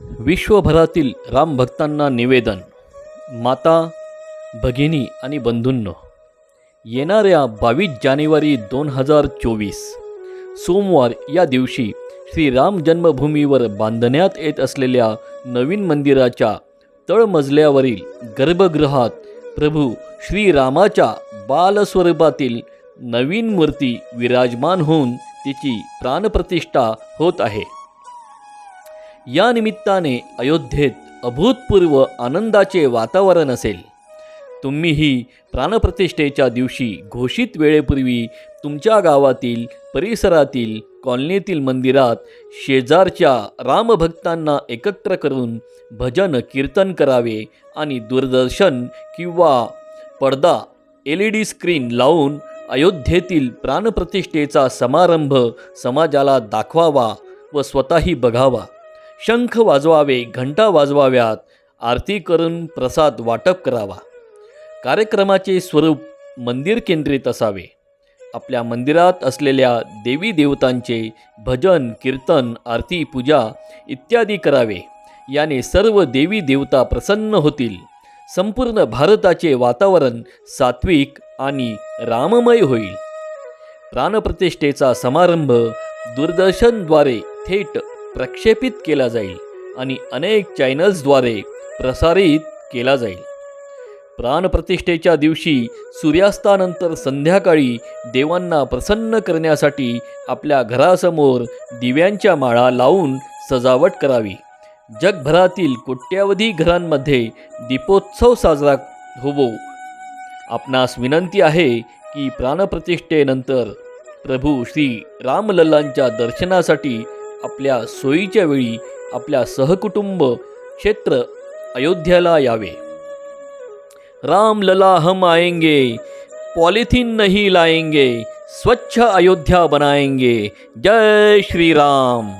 विश्वभरातील रामभक्तांना निवेदन माता भगिनी आणि बंधूंनो येणाऱ्या बावीस जानेवारी दोन हजार चोवीस सोमवार या दिवशी श्रीराम जन्मभूमीवर बांधण्यात येत असलेल्या नवीन मंदिराच्या तळमजल्यावरील गर्भगृहात प्रभू श्रीरामाच्या बालस्वरूपातील नवीन मूर्ती विराजमान होऊन तिची प्राणप्रतिष्ठा होत आहे. या निमित्ताने अयोध्येत अभूतपूर्व आनंदाचे वातावरण असेल. तुम्हीही प्राणप्रतिष्ठेच्या दिवशी घोषित वेळेपूर्वी तुमच्या गावातील परिसरातील कॉलनीतील मंदिरात शेजारच्या रामभक्तांना एकत्र करून भजन कीर्तन करावे आणि दूरदर्शन किंवा पडदा एल ई डी स्क्रीन लावून अयोध्येतील प्राणप्रतिष्ठेचा समारंभ समाजाला दाखवावा व स्वतःही बघावा. शंख वाजवावे घंटा वाजवाव्यात. आरती करून प्रसाद वाटप करावा. कार्यक्रमाचे स्वरूप मंदिर केंद्रित असावे. आपल्या मंदिरात असलेल्या देवी देवतांचे भजन कीर्तन आरती पूजा इत्यादी करावे. याने सर्व देवी देवता प्रसन्न होतील. संपूर्ण भारताचे वातावरण सात्विक आणि राममय होईल. प्राणप्रतिष्ठेचा समारंभ दूरदर्शनद्वारे थेट प्रक्षेपित केला जाईल आणि अनेक चॅनल्सद्वारे प्रसारित केला जाईल. प्राणप्रतिष्ठेच्या दिवशी सूर्यास्तानंतर संध्याकाळी देवांना प्रसन्न करण्यासाठी आपल्या घरासमोर दिव्यांच्या माळा लावून सजावट करावी. जगभरातील कोट्यावधी घरांमध्ये दीपोत्सव साजरा होवो. आपणास विनंती आहे की प्राणप्रतिष्ठेनंतर प्रभू श्री रामलल्लांच्या दर्शनासाठी आपल्या सोयीच्या वेळी आपल्या सहकुटुंब क्षेत्र अयोध्याला यावे. राम लला हम आएंगे पॉलिथीन नहीं लाएंगे स्वच्छ अयोध्या बनाएंगे. जय श्री राम